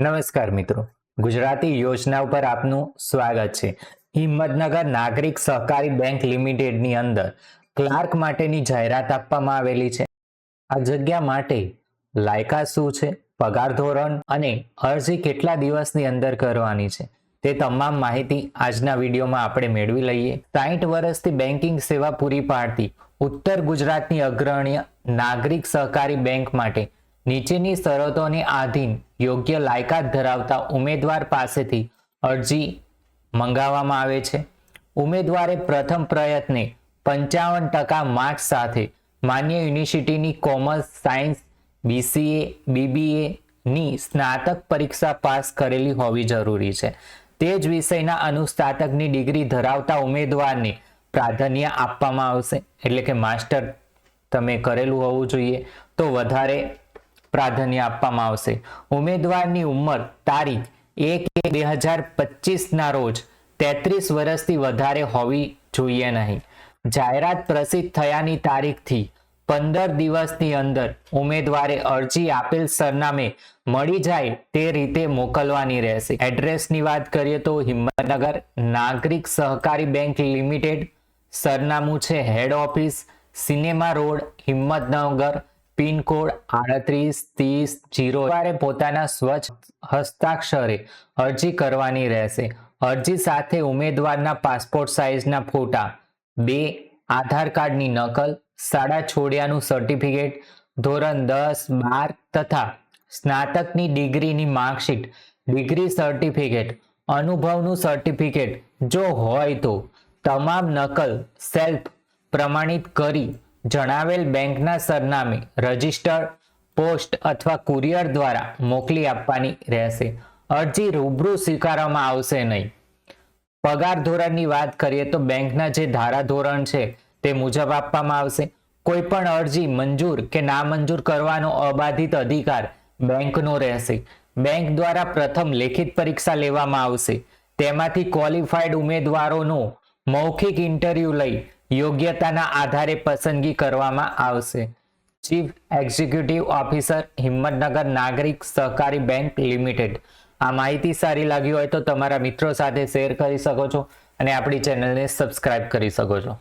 નમસ્કાર મિત્રો. ગુજરાતી યોજના ઉપર આપનું સ્વાગત છે. હિંમતનગર નાગરિક સહકારી બેંક લિમિટેડની અંદર ક્લાર્ક માટેની જાહેરાત આપવામાં આવેલી છે. આ જગ્યા માટે લાયકાત શું છે? પગાર ધોરણ અને અરજી કેટલા દિવસની અંદર કરવાની છે? તે તમામ માહિતી આજના વિડીયોમાં આપણે મેળવી લઈએ. સાહીઠ વર્ષથી બેન્કિંગ સેવા પૂરી પાડતી ઉત્તર ગુજરાતની અગ્રણીય નાગરિક સહકારી બેંક માટે નીચેની શરતોને આધીન યોગ્ય લાયકાત ધરાવતા ઉમેદવાર પાસેથી અરજી મંગાવવામાં આવે છે. ઉમેદવારે પ્રથમ પ્રયત્ને પંચાવન ટકા માર્ક્સ સાથે માન્ય યુનિવર્સિટીની કોમર્સ, સાયન્સ, બીસીએ, બીબીએ ની સ્નાતક પરીક્ષા પાસ કરેલી હોવી જરૂરી છે. તે જ વિષયના અનુસ્નાતકની ડિગ્રી ધરાવતા ઉમેદવારને પ્રાધાન્ય આપવામાં આવશે. એટલે કે માસ્ટર તમે કરેલું હોવું જોઈએ. તો વધારે પ્રાધાન્ય આપવામાં આવશે. ઉમેદવારની ઉંમર તારીખ એક બે હજાર પચીસના રોજ તેત્રીસ વર્ષથી વધારે હોવી જોઈએ નહીં. જાહેરાત પ્રસિદ્ધ થયાની તારીખથી પંદર દિવસની અંદર ઉમેદવારે અરજી આપેલ સરનામે મળી જાય તે રીતે મોકલવાની રહેશે. એડ્રેસની વાત કરીએ તો હિંમતનગર નાગરિક સહકારી બેંક લિમિટેડ સરનામું છે head office, cinema road, Himmatnagar pin code આડત્રીસ, ત્રીસ, જીરો વારે પોતાના સ્વચ્છ હસ્તાક્ષરે અરજી કરવાની રહેશે. અરજી સાથે ઉમેદવારના પાસપોર્ટ સાઇઝના ફોટા, બે આધાર કાર્ડની નકલ, શાળા છોડ્યાનું સર્ટિફિકેટ, ધોરણ દસ, બાર તથા સ્નાતકની ડિગ્રીની માર્કશીટ, ડિગ્રી સર્ટિફિકેટ, અનુભવનું સર્ટિફિકેટ, જો હોય તો તમામ નકલ સેલ્ફ પ્રમાણિત કરી જણાવેલ બેંકના સરનામે રજિસ્ટર, પોસ્ટ અથવા કુરિયર દ્વારા મોકલી આપવાની રહેશે. અરજી રૂબરૂ સ્વીકારવામાં આવશે નહીં. પગાર ધોરણની વાત કરીએ તો બેંકના જે ધારા ધોરણ છે તે મુજબ આપવામાં આવશે. કોઈ પણ અરજી મંજૂર કે નામંજૂર કરવાનો અબાધિત અધિકાર બેંકનો રહેશે. બેંક દ્વારા પ્રથમ લેખિત પરીક્ષા લેવામાં આવશે. તેમાંથી ક્વોલિફાઈડ ઉમેદવારોનો મૌખિક ઇન્ટરવ્યુ લઈ યોગ્યતાના આધારે પસંદગી કરવામાં આવશે. ચીફ એક્ઝિક્યુટિવ ઓફિસર હિંમતનગર નાગરિક સહકારી બેંક લિમિટેડ. આ માહિતી સારી લાગી હોય તો તમારા મિત્રો સાથે શેર કરી શકો છો અને આપણી ચેનલને સબસ્ક્રાઇબ કરી શકો છો.